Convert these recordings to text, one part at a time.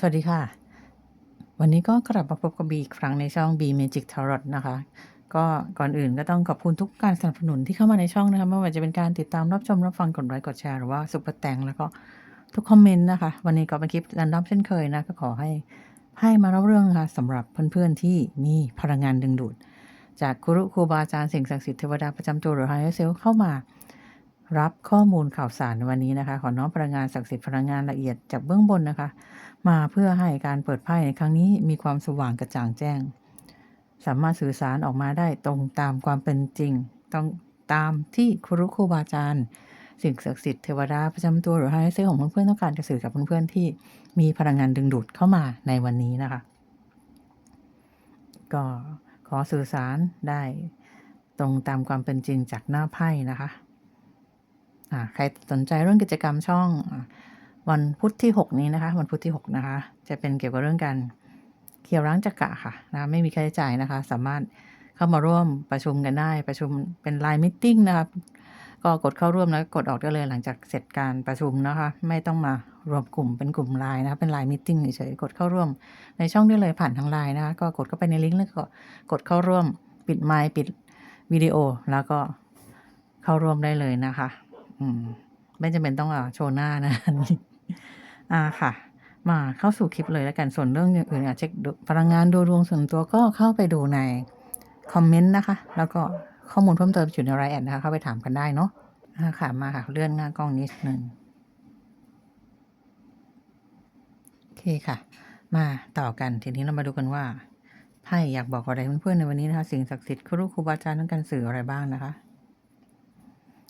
สวัสดีค่ะ วันนี้ก็กลับมาพบกับบีอีกครั้งในช่อง B Magic Tarot นะคะ ก็ก่อนอื่นก็ต้องขอบคุณทุกการสนับสนุนที่เข้ามาในช่องนะคะไม่ว่าจะเป็นการติดตามรับชมรับฟังกดไลค์กดแชร์หรือว่าซุปเปอร์แตงแล้วก็ทุกคอมเมนต์นะคะ วันนี้ก็เป็นคลิปรันดอมเช่นเคยนะ ก็ขอให้ให้มาเล่าเรื่องนะคะสำหรับเพื่อนๆที่มีพลังงานดึงดูด จากครูครูบาอาจารย์สิ่งศักดิ์สิทธิ์เทวดาประจำตัวหรือไฮเซลเข้ามา รับข้อมูลข่าวสารในวันนี้นะคะ ขอน้อมพลังงานศักดิ์สิทธิ์พลังงานละเอียดจากเบื้องบนนะคะ มาเพื่อให้การเปิดไพ่ในครั้งนี้มีความสว่างกระจ่างแจ้ง สามารถสื่อสารออกมาได้ตรงตามความเป็นจริงต้องตามที่ครูครูบาอาจารย์สิ่งศักดิ์สิทธิ์เทวดาประจำตัวหรือไฮเซลของเพื่อนๆต้องการจะสื่อกับเพื่อนๆที่มีพลังงานดึงดูดเข้ามาในวันนี้นะคะ ก็ขอสื่อสารได้ตรงตามความเป็นจริงจากหน้าไพ่นะคะ ใครสนใจเรื่องกิจกรรมช่องวันพุธที่ 6 นี้นะคะ วันพุธที่ 6 นะคะ จะเป็นเกี่ยวกับเรื่องการเคลียร์ร้างจักระค่ะนะไม่มีค่าใช้จ่ายนะคะ สามารถเข้ามาร่วมประชุมกันได้ประชุมเป็นไลน์มิทติ้งนะคะก็กดเข้าร่วมแล้วกดออกได้เลยหลังจากเสร็จการประชุมนะคะ ไม่ต้องมารวมกลุ่มเป็นกลุ่มไลน์นะคะเป็นไลน์มิทติ้งเฉยๆกดเข้าร่วมในช่องได้เลยผ่านทางไลน์นะคะก็กดเข้าไปในลิงก์แล้วก็กดเข้าร่วมปิดไมค์ปิดวิดีโอแล้วก็เข้าร่วมได้เลยนะคะ อืม ไม่จำเป็นต้องอโชว์หน้านะอ่าค่ะ มาเข้าสู่คลิปเลยแล้วกันส่วนเรื่องอย่างอื่นอะเช็คพลังงานดูดวงส่วนตัวก็เข้าไปดูในคอมเมนต์นะคะ แล้วก็ข้อมูลเพิ่มเติมอยู่ในรายแอดนะคะ เข้าไปถามกันได้เนาะอ่าค่ะมาค่ะ เลื่อนหน้ากล้องนิดนึงโอเคค่ะ มาต่อกันทีนี้เรามาดูกันว่าไพ่อยากบอกอะไรเพื่อนๆในวันนี้นะคะ สิ่งศักดิ์สิทธิ์ครูครูบาอาจารย์ต้องการสื่ออะไรบ้างนะคะ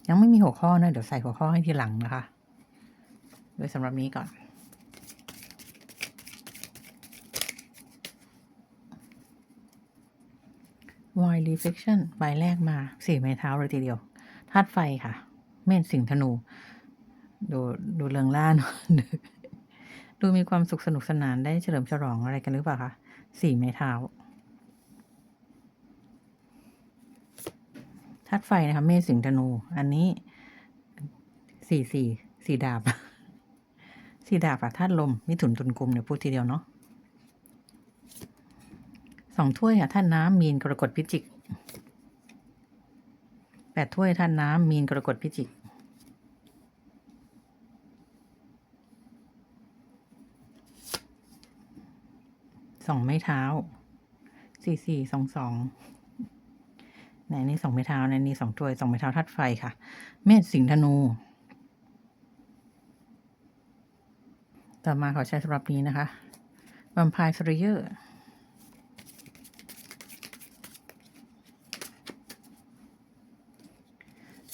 ยังไม่มีหัวข้อนะเดี๋ยวใส่หัวข้อให้ทีหลังนะคะ โดยสำหรับนี้ก่อน Wide Reflection ใบแรกมาสี่ไม้เท้าเลยทีเดียวธาตุไฟค่ะ เมษสิงห์ธนู ดูดูเรืองล่าเนอะดูมีความสุขสนุกสนานได้เฉลิมฉลองอะไรกันหรือเปล่าคะสี่ไม้เท้า ธาตุไฟนะคะเมษสิงห์ธนู อันนี้สี่สี่สี่ดาบสี่ดาบอะธาตุลมมิถุนตุลกุมเนี่ยพูดทีเดียวเนาะสองถ้วยค่ะธาตุน้ำมีนกรกฎพิจิกแปดถ้วยธาตุน้ำมีนกรกฎพิจิกสองไม้เท้าสี่สี่สองสอง ไหนนี่สองไม้เท้าในนี่สองถ้วยสองไม้เท้าธาตุไฟค่ะ เมษสิงห์ธนู ต่อมาขอใช้สำหรับนี้นะคะวัมพายสเรเยอร์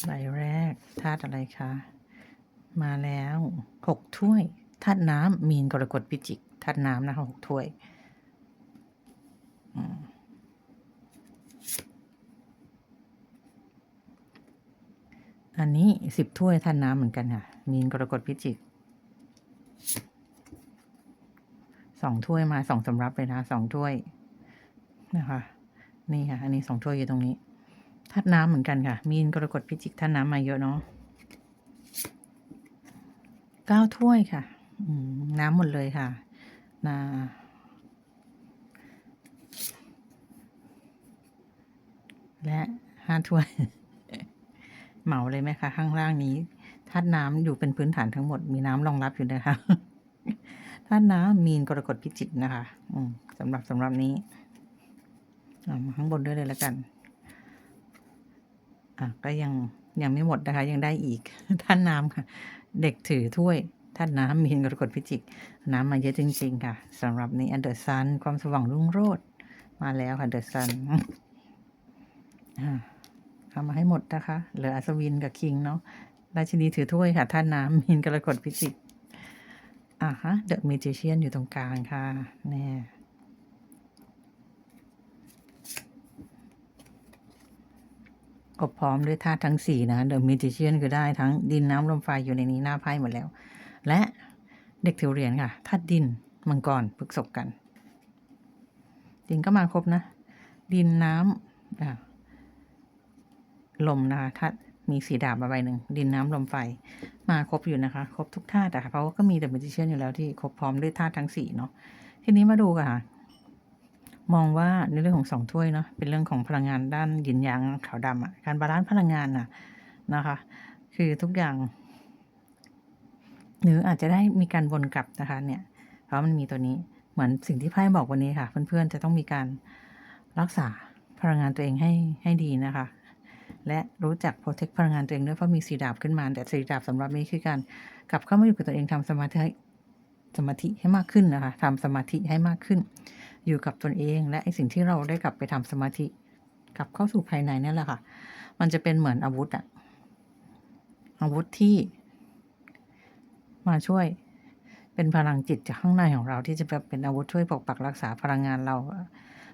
ใบแรกธาตุอะไรคะ มาแล้วหกถ้วยธาตุน้ำมีนกรกฎพิจิกธาตุน้ำนะคะหกถ้วยอืมอันนี้ สิบถ้วยธาตุน้ำเหมือนกันค่ะ มีนกรกฎพิจิกสองถ้วยมาสองสำรับเลยนะสองถ้วยนะคะ นี่ค่ะ อันนี้สองถ้วยอยู่ตรงนี้ธาตุน้ำเหมือนกันค่ะ มีนกรกฎพิจิกธาตุน้ำมาเยอะเนาะเก้าถ้วยค่ะน้ำหมดเลยค่ะนาและห้าถ้วย เหมาเลยไหมคะ ข้างล่างนี้ธาตุน้ำอยู่เป็นพื้นฐานทั้งหมด มีน้ำรองรับอยู่นะคะธาตุน้ำมีนกรกฎพิจิกนะคะ อืมสำหรับสำหรับนี้ามาข้างบนด้วยเลยแล้วกัน อะก็ยังยังไม่หมดนะคะ ยังได้อีกท่านน้ำค่ะ เด็กถือถ้วยท่านน้ำมีนกรกฎพิจิก น้ำมาเยอะจริง ๆ ค่ะสำหรับนี้อันเดอร์ซันความสว่างรุ่งโรจน์มาแล้วค่ะเดอร์ซัน ทำมาให้หมดนะคะ เหลืออัศวินกับคิงเนาะราชินีถือถ้วยค่ะท่านน้ำมีนกรกฎพิจิกอ่าฮะเดอะเมจิเชียนอยู่ตรงกลางค่ะแน่ก็พร้อมด้วยธาตุทั้งสี่นะเดอะเมจิเชียนคือได้ทั้งดินน้ำลมไฟอยู่ในนี้หน้าไพ่หมดแล้ว และเด็กถือเหรียญค่ะธาตุดินมังกรพฤกษบกัน ดินก็มาครบนะ ดินน้ำอ่า ลมนะคะธาตุมีสีดาบมาใบหนึ่งดินน้ำลมไฟ มาครบอยู่นะคะ ครบทุกธาตุอะค่ะเพราะว่าก็มีเดอะมิจิเชียนอยู่แล้วที่ครบพร้อมด้วยธาตุทั้งสี่เนาะทีนี้มาดูกันค่ะ มองว่าในเรื่องของสองถ้วยเนาะเป็นเรื่องของพลังงานด้านหยินหยางขาวดำอะการบาลานซ์พลังงานน่ะนะคะ คือทุกอย่าง หรืออาจจะได้มีการวนกลับนะคะ เนี่ย เพราะมันมีตัวนี้เหมือนสิ่งที่ไพ่บอกวันนี้ค่ะ เพื่อนๆจะต้องมีการรักษาพลังงานตัวเองให้ให้ดีนะคะ และรู้จักโปรเทคพลังงานตัวเองด้วยเพราะมีสีดาบขึ้นมา แต่สีดาบสำหรับนี้คือการกลับเข้ามาอยู่กับตัวเองทำสมาธิสมาธิให้มากขึ้นนะคะทำสมาธิให้มากขึ้น อยู่กับตนเอง และไอสิ่งที่เราได้กลับไปทำสมาธิ กลับเข้าสู่ภายในนั่นแหละค่ะ มันจะเป็นเหมือนอาวุธอะอาวุธที่ มาช่วยเป็นพลังจิตจากข้างในของเราที่จะแบบเป็นอาวุธช่วยปกปักรักษาพลังงานเรา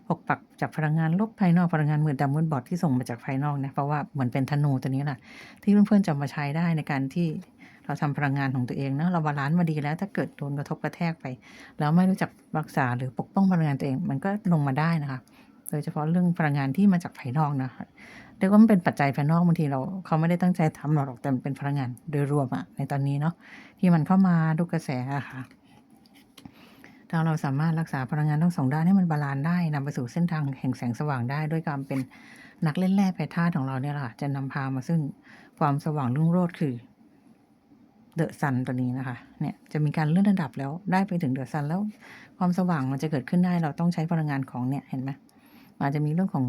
ปกปักจากพลังงานลบภายนอกพลังงานมืดดำมืดบอดที่ส่งมาจากภายนอกนี่ยเพราะว่าเหมือนเป็นธนูตัวนี้แหละที่เพื่อนๆจะมาใช้ได้ในการที่เราทำพลังงานของตัวเองนะเราบาลานซ์มาดีแล้วถ้าเกิดโดนกระทบกระแทกไป แล้วไม่รู้จักรักษาหรือปกป้องพลังงานตัวเอง มันก็ลงมาได้นะคะโดยเฉพาะเรื่องพลังงานที่มาจากภายนอกนะเรียกว่ามันเป็นปัจจัยภายนอกบางทีเราเขาไม่ได้ตั้งใจทำหรอกแต่มันเป็นพลังงานโดยรวมอะในตอนนี้เนาะที่มันเข้ามาดูกระแสอะค่ะ ถ้าเราสามารถรักษาพลังงานทั้งสองด้านให้มันบาลานซ์ได้นำไปสู่เส้นทางแห่งแสงสว่างได้ด้วยการเป็นนักเล่นแร่แพทธาตุของเราเนี่ยแหละจะนำพามาซึ่งความสว่างรุ่งโรจน์คือเดอะซันตัวนี้นะคะ เนี่ยจะมีการเลื่อนระดับแล้วได้ไปถึงเดอะซันแล้วความสว่างมันจะเกิดขึ้นได้ เราต้องใช้พลังงานของเนี่ยเห็นไหมอาจจะมีเรื่องของ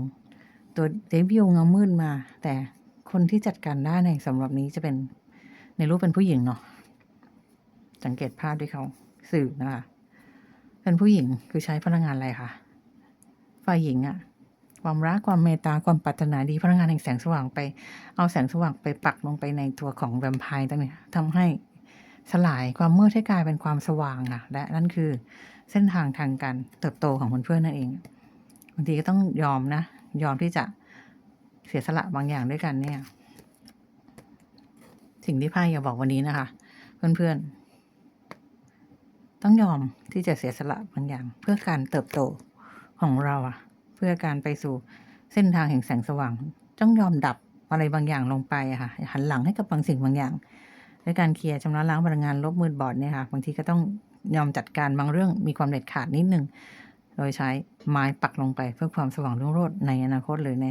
ตัวเดวิลเงามืดมา แต่คนที่จัดการได้ในสำหรับนี้จะเป็นในรูปเป็นผู้หญิงเนาะสังเกตภาพด้วยเขาสื่อนะคะ เป็นผู้หญิงคือใช้พลังงานอะไรคะฝ่ายหญิงอะความรักความเมตตาความปรารถนาดีพลังงานแห่งแสงสว่างไป เอาแสงสว่างไปปักลงไปในตัวของแวมไพร์ตรงนี้ทำให้สลายความมืดให้กลายเป็นความสว่างอะและนั่นคือเส้นทางทางการเติบโตของเพื่อนๆนั่นเองบางทีก็ต้องยอมนะ ยอมที่จะเสียสละบางอย่างด้วยกันเนี่ย สิ่งที่ไพ่อยากบอกวันนี้นะคะ เพื่อนๆ ต้องยอมที่จะเสียสละบางอย่าง เพื่อการเติบโตของเราอะเพื่อการไปสู่เส้นทางแห่งแสงสว่าง ต้องยอมดับอะไรบางอย่างลงไปอะค่ะหันหลังให้กับบางสิ่งบางอย่างในการเคลียร์ชำระล้างพลังงานลบมืดบอดเนี่ยค่ะบางทีก็ต้องยอมจัดการบางเรื่องมีความเด็ดขาดนิดนึง โดยใช้ไม้ปักลงไปเพื่อความสว่างรุ่งโรจน์ในอนาคตหรือใน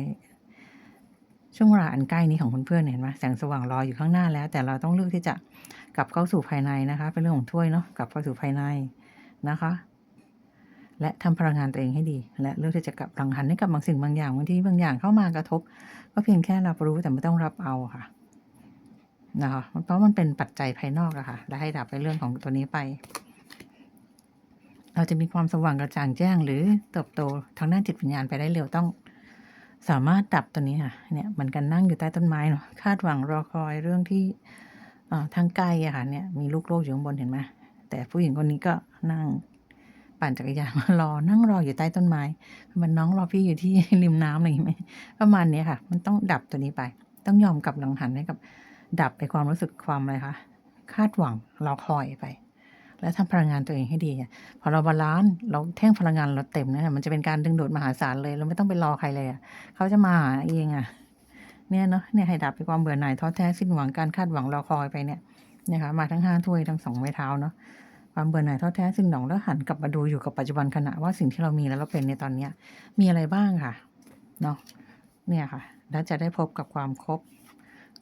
ช่วงเวลาอันใกล้นี้ของเพื่อนๆเห็นไหมแสงสว่างรออยู่ข้างหน้าแล้ว แต่เราต้องเลือกที่จะกลับเข้าสู่ภายในนะคะ เป็นเรื่องของถ้วยเนาะกลับเข้าสู่ภายในนะคะ และทำพลังงานตัวเองให้ดี และเลือกที่จะกลับพลังหันให้กับบางสิ่งบางอย่างบางที่บางอย่างเข้ามากระทบ ก็เพียงแค่รับรู้แต่ไม่ต้องรับเอาค่ะนะคะเพราะมันเป็นปัจจัยภายนอกอะค่ะและให้ดับในเรื่องของตัวนี้ไป เราจะมีความสว่างกระจ่างแจ้ง หรือเติบโตทางด้านจิตวิญญาณไปได้เร็วต้อง สามารถดับตัวนี้ค่ะเนี่ยเหมันกันนั่งอยู่ใต้ต้นไม้เนาะคาดหวังรอคอยเรื่องที่ทางไกลอะค่ะเนี่ยมีลูกโลกอยู่ข้างบนเห็นไหมแต่ผู้หญิงคนนี้ก็นั่งปั่นจักรยานมารอนั่งรออยู่ใต้ต้นไม้ มันน้องรอพี่อยู่ที่ริมน้ำอะไรอย่างเงี้ยประมาณนี้ค่ะ มันต้องดับตัวนี้ไป ต้องยอมกลับหลังหันให้กับ ดับไปความรู้สึกความอะไรคะคาดหวังรอคอยไป แล้วทำพลังงานตัวเองให้ดีอะพอเราบาลานซ์เราแท่งพลังงานเราเต็มนะมันจะเป็นการดึงดูดมหาศาลเลย เราไม่ต้องไปรอใครเลยอะเขาจะมาหาเองอะเนี่ยเนาะเนี่ยให้ดับไปความเบื่อหน่ายท้อแท้สิ้นหวังการคาดหวังรอคอยไปเนี่ยนะคะมาทั้งห้าถ้วยทั้งสองไม้เท้าเนาะความเบื่อหน่ายท้อแท้สิ้นหวังแล้วหันกลับมาดูอยู่กับปัจจุบันขณะว่าสิ่งที่เรามีแล้วเราเป็นในตอนเนี้ย มีอะไรบ้างค่ะเนาะเนี่ยค่ะ แล้วจะได้พบกับความครบ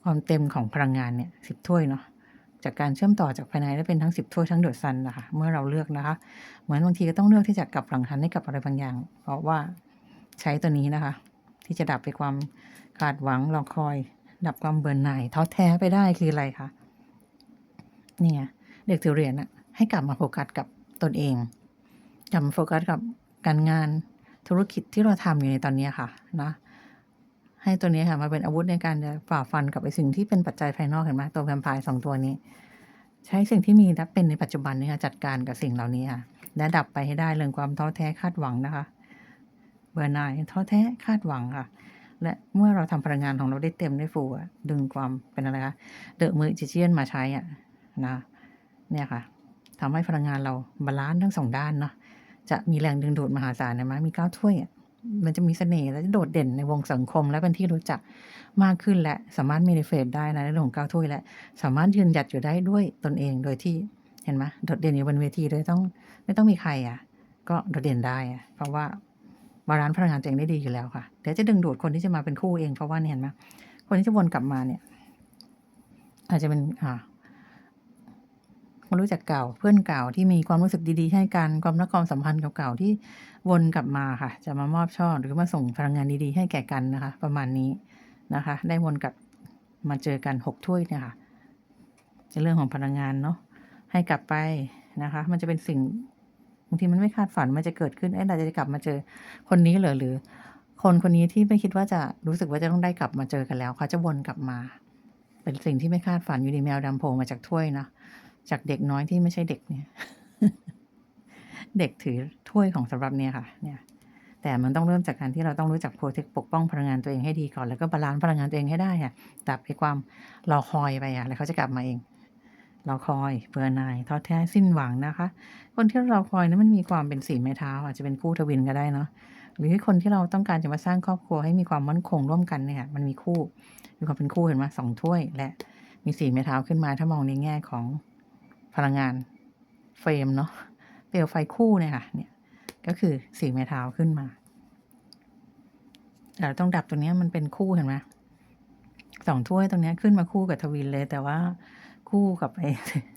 ความเต็มของพลังงานเนี่ยสิบถ้วยเนาะ จากการเชื่อมต่อจากภายในได้เป็นทั้งสิบถ้วยทั้งเดอะซันนะคะ เมื่อเราเลือกนะคะ เหมือนบางทีก็ต้องเลือกที่จะกลับหลังหันให้กับอะไรบางอย่าง เพราะว่าใช้ตัวนี้นะคะ ที่จะดับไปความขาดหวังรอคอย ดับความเบื่อหน่ายท้อแท้ไปได้คืออะไรคะเนี่ยเด็กถือเรียญอะให้กลับมาโฟกัสกับตนเองกลับมาโฟกัสกับการงานธุรกิจที่เราทำอยู่ในตอนนี้ค่ะนะ ให้ตัวนี้ค่ะมาเป็นอาวุธในการจะฝ่าฟันกับไอสิ่งที่เป็นปัจจัยภายนอกเห็นไหมตัวแวมไพร์สองตัวนี้ ใช้สิ่งที่มีและเป็นในปัจจุบันนี้ค่ะจัดการกับสิ่งเหล่านี้ค่ะและดับไปให้ได้เรื่องความท้อแท้คาดหวังนะคะ เบื่อหน่ายท้อแท้คาดหวังค่ะ และเมื่อเราทำพลังงานของเราได้เต็มได้ฟูดึงความเป็นอะไรคะเดอะมือจิเชียนมาใช้อะนะเนี่ยค่ะทำให้พลังงานเราบาลานซ์ทั้งสองด้านเนาะจะมีแรงดึงดูดมหาศาลนะมะมีเก้าถ้วยอะ มันจะมีเสน่ห์และโดดเด่นในวงสังคม และเป็นที่รู้จักมากขึ้นและสามารถ manifest ได้นะในเรื่องของก้าวถ้วยและ สามารถยืนหยัดอยู่ได้ด้วยตนเองโดยที่เห็นไหมโดดเด่นอยู่บนเวทีโดยต้องไม่ต้องมีใครอะ ก็โดดเด่นได้อะเพราะว่าบาลานซ์พลังงานตัวเองได้ดีอยู่แล้วค่ะเดี๋ยวจะดึงดูดคนที่จะมาเป็นคู่เองเพราะว่าเนี่ยเห็นไหมคนที่จะวนกลับมาเนี่ย อาจจะเป็นอ่า คนรู้จักเก่าเพื่อนเก่าที่มีความรู้สึกดีๆ ให้กันความรักความสัมพันธ์เก่าๆที่วนกลับมาค่ะ จะมามอบช่อหรือมาส่งพลังงานดีๆ ให้แก่กันนะคะ ประมาณนี้นะคะ ได้วนกลับมาเจอกันหกถ้วยเนี่ยค่ะในเรื่องของพลังงานเนาะให้กลับไปนะคะ มันจะเป็นสิ่งบางทีมันไม่คาดฝันมันจะเกิดขึ้นเอ๊ะเราจะกลับมาเจอคนนี้เหรอหรือ คนคนนี้ที่ไม่คิดว่าจะรู้สึกว่าจะต้องได้กลับมาเจอกันแล้วเขาจะวนกลับมา เป็นสิ่งที่ไม่คาดฝันอยู่ดีแมวดำโผล่มาจากถ้วยนะ จากเด็กน้อยที่ไม่ใช่เด็กเนี่ย เด็กถือถ้วยของสำหรับเนี่ยค่ะ เนี่ย แต่มันต้องเริ่มจากการที่เราต้องรู้จักโปรเทคปกป้องพลังงานตัวเองให้ดีก่อน แล้วก็บาลานซ์พลังงานตัวเองให้ได้ค่ะตับให้ความรอคอยไปอะแล้วเขาจะกลับมาเองรอคอยเบื่อนายท้อแท้สิ้นหวังนะคะ คนที่เราคอยนั้นมันมีความเป็นสีไม้เท้า อาจจะเป็นคู่ทวินก็ได้เนาะหรือคนที่เราต้องการจะมาสร้างครอบครัวให้มีความมั่นคงร่วมกันเนี่ย มันมีคู่มีความเป็นคู่เห็นไหมสองถ้วยและมีสีไม้เท้าขึ้นมาถ้ามองในแง่ของ พลังงานเฟรมเนาะเปลวไฟคู่เนี่ยค่ะเนี่ยก็คือสีไม้เท้าขึ้นมาแต่ต้องดับตรงนี้มันเป็นคู่เห็นไหมสองถ้วยตรงนี้ขึ้นมาคู่กับทวินเลย แต่ว่าคู่กับไอ้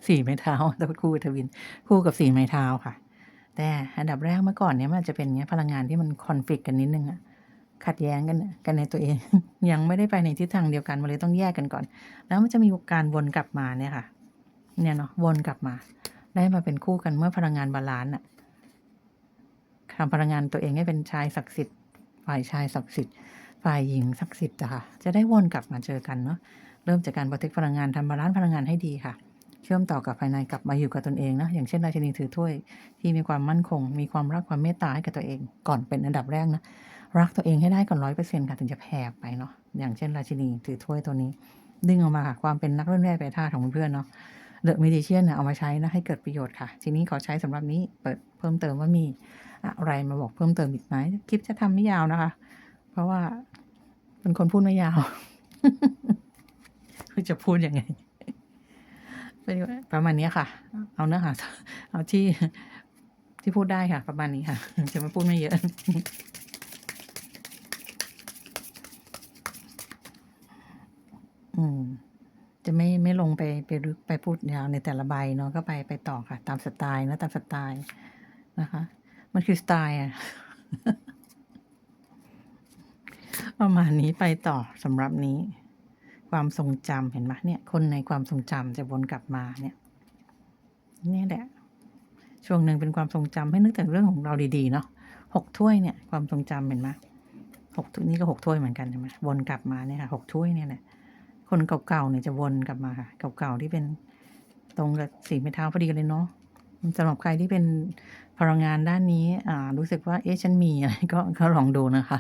สีไม้เท้าแต่คู่กับทวิน คู่กับสีไม้เท้าค่ะ แต่อันดับแรกเมื่อก่อนเนี้ยมันจะเป็นเนี้ยพลังงานที่มันคอนฟ lict กันนิดนึงอะขัดแย้งกันกันในตัวเอง ยังไม่ได้ไปในทิศทางเดียวกันมันเลยต้องแยกกันก่อน แล้วมันจะมีการวนกลับมาเนี่ยค่ะ เนี่ยเนาะวนกลับมา ได้มาเป็นคู่กันเมื่อพลังงานบาลานซ์อะทำพลังงานตัวเองให้เป็นชายศักดิ์สิทธิ์ฝ่ายชายศักดิ์สิทธิ์ฝ่ายหญิงศักดิ์สิทธิ์อะค่ะ จะได้วนกลับมาเจอกันเนาะเริ่มจากการบันทึกพลังงานทำบาลานซ์พลังงานให้ดีค่ะ เชื่อมต่อกับภายในกลับมาอยู่กับตนเองนะอย่างเช่นราชินีถือถ้วย ที่มีความมั่นคง มีความรักความเมตตาให้กับตัวเองก่อนเป็นอันดับแรกนะรักตัวเองให้ได้ก่อนร้อยเปอร์เซ็นต์ค่ะถึงจะแผ่ไปเนาะอย่างเช่นราชินีถือถ้วยตัวนี้ ดึงออกมาค่ะความเป็นนักเล่นแร่แปรธาตุของเพื่อนเนาะ เดอะมิดิเชียนเนี่ยเอามาใช้นะให้เกิดประโยชน์ค่ะ ทีนี้ขอใช้สำหรับนี้เปิดเพิ่มเติมว่ามีอะไรมาบอกเพิ่มเติมอีกไหมคลิปจะทำไม่ยาวนะคะ เพราะว่าเป็นคนพูดไม่ยาวคือจะพูดยังไงประมาณนี้ค่ะ เอาเนื้อหาเอาที่ที่พูดได้ค่ะ ประมาณนี้ค่ะ จะไม่พูดไม่เยอะอืม จะไม่ไม่ลงไปไปลึกไปพูดยาวในแต่ละใบเนาะก็ไปไปต่อค่ะ ตามสไตล์นะตามสไตล์นะคะ มันคือสไตล์อะประมาณนี้ไปต่อสำหรับนี้ ความทรงจำเห็นไหมเนี่ย คนในความทรงจำจะวนกลับมาเนี่ยนี่แหละ ช่วงหนึ่งเป็นความทรงจำให้นึกถึงเรื่องของเราดีๆเนาะหกถ้วยเนี่ย ความทรงจำเห็นไหมหกถ้วยนี่ก็หกถ้วยเหมือนกันใช่ไหมวนกลับมาเนี่ยค่ะหกถ้วยเนี่ยแหละ คนเก่าๆเนี่ยจะวนกลับมาค่ะ เก่าๆที่เป็นตรงกับสีไม้เท้าพอดีกันเลยเนาะสำหรับใครที่เป็นพลังงานด้านนี้ อ่า รู้สึกว่า เอ๊ะ ฉันมีอะไรก็ก็ลองดูนะคะ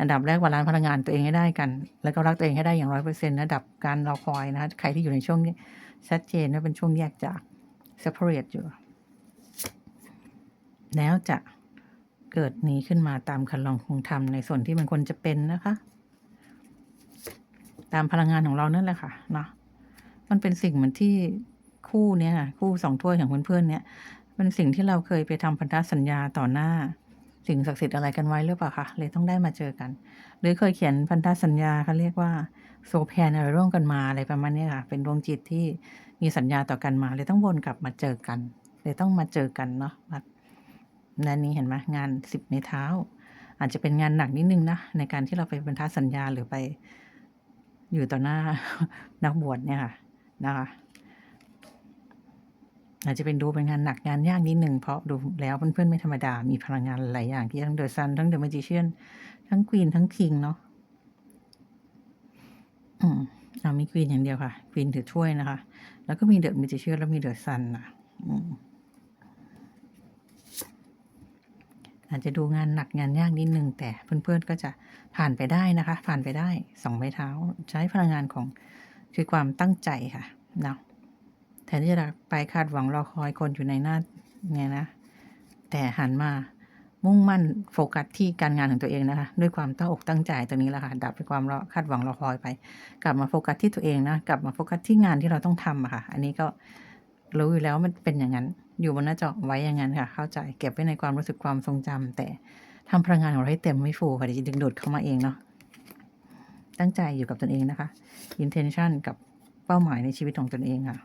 อันดับแรกบาลานซ์พลังงานตัวเองให้ได้กัน แล้วก็รักตัวเองให้ได้อย่างร้อยเปอร์เซ็นต์ระดับการรอคอยนะคะ ใครที่อยู่ในช่วงนี้ชัดเจนว่าเป็นช่วงแยกจาก separate อยู่ แล้วจะเกิดนี้ขึ้นมาตามคันลองคงทำในส่วนที่มันควรจะเป็นนะคะ ตามพลังงานของเรานั่นแหละค่ะเนาะมันเป็นสิ่งเหมือนที่คู่เนี้ยคู่สองถ้วยของเพื่อนๆเนี่ยเป็นสิ่งที่เราเคยไปทำพันธสัญญาต่อหน้า สิ่งศักดิ์สิทธิ์อะไรกันไว้หรือเปล่าคะเลยต้องได้มาเจอกัน หรือเคยเขียนพันธสัญญาเขาเรียกว่าโซแพนอะไรร่วมกันมาอะไรประมาณนี้ค่ะ เป็นดวงจิตที่มีสัญญาต่อกันมา เลยต้องวนกลับมาเจอกันเลยต้องมาเจอกันเนาะนั่นนี้เห็นไหมงานสิบในเท้า อาจจะเป็นงานหนักนิดนึงนะในการที่เราไปบรรทัดสัญญาหรือไป อยู่ต่อหน้านักบวชเนี่ยค่ะนะคะอาจจะเป็นดูเป็นงานหนักงานยากนิดหนึ่งเพราะดูแล้วเพื่อนๆไม่ธรรมดา มีพลังงานหลายอย่างที่ทั้งเดอะซันทั้งเดอะม a จิเชียนทั้งควีนทั้งคิงเนาะอืมเอามีควีนอย่างเดียวค่ะควีนถือถ้วยนะคะ แล้วก็มีเดอะม a จิเชียนแล้วมีเดอะซันนะอืม อาจจะดูงานหนักงานยากนิดนึง แต่เพื่อนๆก็จะผ่านไปได้นะคะ ผ่านไปได้สองไม้เท้า ใช้พลังงานของคือความตั้งใจค่ะเนาะแทนที่จะไปคาดหวังรอคอยคนอยู่ในหน้าเนี่ยนะ แต่หันมามุ่งมั่นโฟกัสที่การงานของตัวเองนะคะ ด้วยความตั้งอกตั้งใจตัวนี้แหละค่ะดับไปความรอคาดหวังรอคอยไป กลับมาโฟกัสที่ตัวเองนะ กลับมาโฟกัสที่งานที่เราต้องทำอะค่ะ อันนี้ก็รู้อยู่แล้วมันเป็นอย่างนั้น อยู่บนหน้าจอไว้อย่างนั้นค่ะ เข้าใจเก็บไว้ในความรู้สึกความทรงจำแต่ทำพลังงานของเราให้เต็มไม่ฟูค่ะจะดึงดูดเข้ามาเองเนาะตั้งใจอยู่กับตนเองนะคะ intention กับเป้าหมายในชีวิตของตนเองค่ะ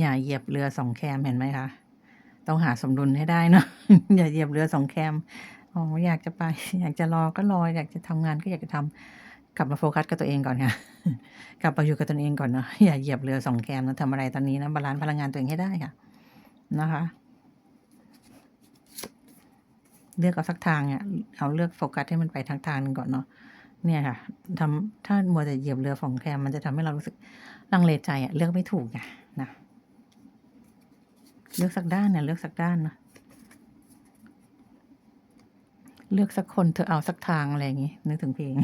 อย่าเหยียบเรือสองแคมเห็นไหมคะต้องหาสมดุลให้ได้เนาะอย่าเหยียบเรือสองแคมอ๋ออยากจะไป อยากจะรอก็รออยากจะทำงานก็อยากจะทำ กลับมาโฟกัสกับตัวเองก่อนค่ะ กลับมาอยู่กับตนเองก่อนเนาะ อย่าเหยียบเรือสองแคมนะทำอะไรตอนนี้นะบาลานซ์พลังงานตัวเองให้ได้ค่ะ นะคะ เลือกเอาสักทางอะเอาเลือกโฟกัสให้มันไปทางทางนึงก่อนเนาะ เนี่ยค่ะทำถ้ามัวแต่เหยียบเรือของแคมมันจะทำให้เรารู้สึกลังเลใจอะเลือกไม่ถูกไงนะ เลือกสักด้านเนี่ยเลือกสักด้านเนาะเลือกสักคนเธอเอาสักทางอะไรอย่างงี้นึกถึงเพลง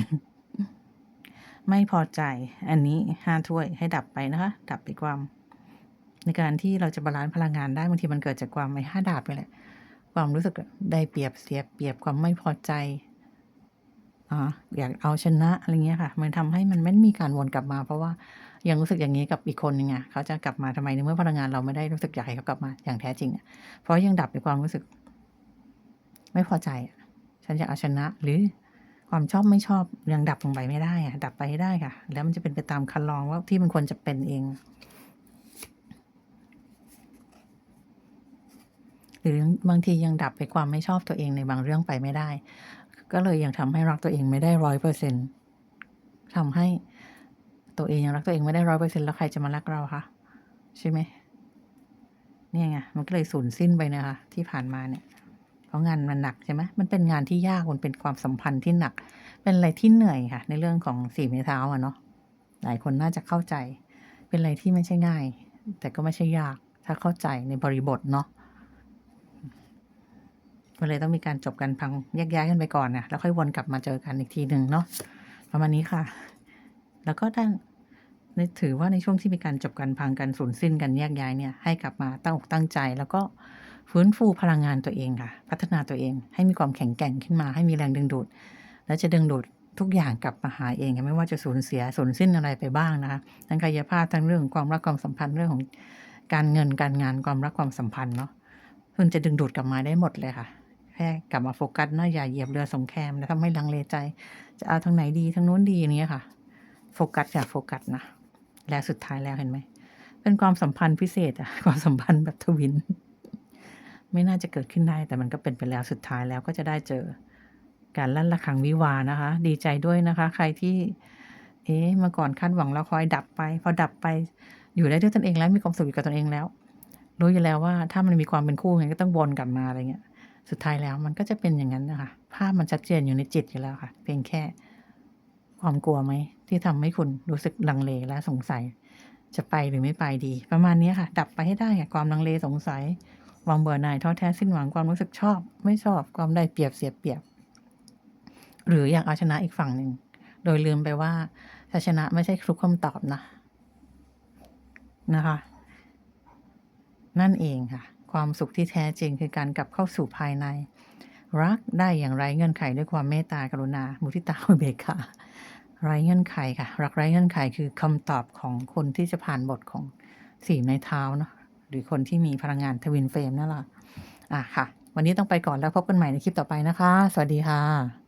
ไม่พอใจ อันนี้ห้าถ้วยให้ดับไปนะคะ ดับไปความ ในการที่เราจะบาลานซ์พลังงานได้บางทีมันเกิดจากความไม่ห้าดาบไปแหละ ความรู้สึกได้เปรียบเสียเปรียบความไม่พอใจอ๋ออยากเอาชนะอะไรเงี้ยค่ะ มันทำให้มันไม่มีการวนกลับมา เพราะว่ายังรู้สึกอย่างนี้กับอีกคนนึงไงเขาจะกลับมาทำไมในเมื่อพลังงานเราไม่ได้รู้สึกอยากให้เขากลับมาอย่างแท้จริงเพราะยังดับในความรู้สึก ไม่พอใจ ฉันอยากเอาชนะหรือ ความชอบไม่ชอบยังดับลงไปไม่ได้อะดับไปให้ได้ค่ะ แล้วมันจะเป็นไปตามคันลองว่าที่มันควรจะเป็นเอง หรือบางทียังดับไปความไม่ชอบตัวเองในบางเรื่องไปไม่ได้ ก็เลยยังทำให้รักตัวเองไม่ได้ร้อยเปอร์เซ็นทำให้ตัวเองยังรักตัวเองไม่ได้ร้อยเปอร์เซ็นแล้วใครจะมารักเราคะใช่ไหมเนี่ยไงมันก็เลยสูญสิ้นไปนะคะที่ผ่านมาเนี่ย เพราะงานมันหนักใช่ไหมมันเป็นงานที่ยากมันเป็นความสัมพันธ์ที่หนัก เป็นอะไรที่เหนื่อยค่ะ ในเรื่องของสี่ไม้เท้าอะเนาะหลายคนน่าจะเข้าใจ เป็นอะไรที่ไม่ใช่ง่าย แต่ก็ไม่ใช่ยาก ถ้าเข้าใจในบริบทเนาะก็เลยต้องมีการจบกันพังแยกย้ายกันไปก่อนนะแล้วค่อยวนกลับมาเจอกันอีกทีหนึ่งเนาะประมาณนี้ค่ะ แล้วก็ตั้งในถือว่าในช่วงที่มีการจบกันพังกันสูญสิ้นกันแยกย้ายเนี่ยให้กลับมาตั้งอกตั้งใจแล้วก็ ฟื้นฟูพลังงานตัวเองค่ะ พัฒนาตัวเอง ให้มีความแข็งแกร่งขึ้นมา ให้มีแรงดึงดูด แล้วจะดึงดูดทุกอย่างกลับมาหาเองค่ะไม่ว่าจะสูญเสียสูญสิ้นอะไรไปบ้างนะคะทั้งกายภาพทั้งเรื่องความรักความสัมพันธ์เรื่องของการเงินการงานความรักความสัมพันธ์เนาะคุณจะดึงดูดกลับมาได้หมดเลยค่ะแค่กลับมาโฟกัสนะอย่าเหยียบเรือสงแคมแล้วทำให้ลังเลใจ จะเอาทางไหนดีทางโน้นดีอย่างเนี้ยค่ะ โฟกัสอย่าโฟกัสนะและสุดท้ายแล้วเห็นไหมเป็นความสัมพันธ์พิเศษอะความสัมพันธ์แบบทวิน ไม่น่าจะเกิดขึ้นได้ แต่มันก็เป็นไปแล้วสุดท้ายแล้วก็จะได้เจอการลั่นระฆังวิวานะคะ ดีใจด้วยนะคะ ใครที่ เอ๊ะเมื่อก่อนคาดหวังแล้วคอยดับไป พอดับไปอยู่ได้ด้วยตนเองแล้วมีความสุขอยู่กับตนเองแล้ว รู้อยู่แล้วว่าถ้ามันมีความเป็นคู่ไงก็ต้องวนกลับมาอะไรเงี้ย สุดท้ายแล้วมันก็จะเป็นอย่างนั้นนะคะภาพมันชัดเจนอยู่ในจิตอยู่แล้วค่ะ เพียงแค่ ความกลัวไหมที่ทำให้คุณรู้สึกลังเลและสงสัย จะไปหรือไม่ไปดี ประมาณนี้ค่ะ ดับไปให้ได้ค่ะความลังเลสงสัย ความเบื่อหน่ายท้อแท้สิ้นหวังความรู้สึกชอบ ไม่ชอบความได้เปรียบเสียเปรียบ หรืออยากเอาชนะอีกฝั่งหนึ่ง โดยลืมไปว่าชัยชนะไม่ใช่ทุกคำตอบนะนะคะ นั่นเองค่ะ ความสุขที่แท้จริงคือการกลับเข้าสู่ภายใน รักได้อย่างไรเงื่อนไขด้วยความเมตตากรุณา มุทิตาอุเบกขาไร้เงื่อนไขค่ะ รักไร้เงื่อนไขคือคำตอบของคนที่จะผ่านบทของสี่ในเท้าเนาะ หรือคนที่มีพลังงานทวินเฟรมนั่นแหละอะค่ะ วันนี้ต้องไปก่อนแล้วพบกันใหม่ในคลิปต่อไปนะคะ สวัสดีค่ะ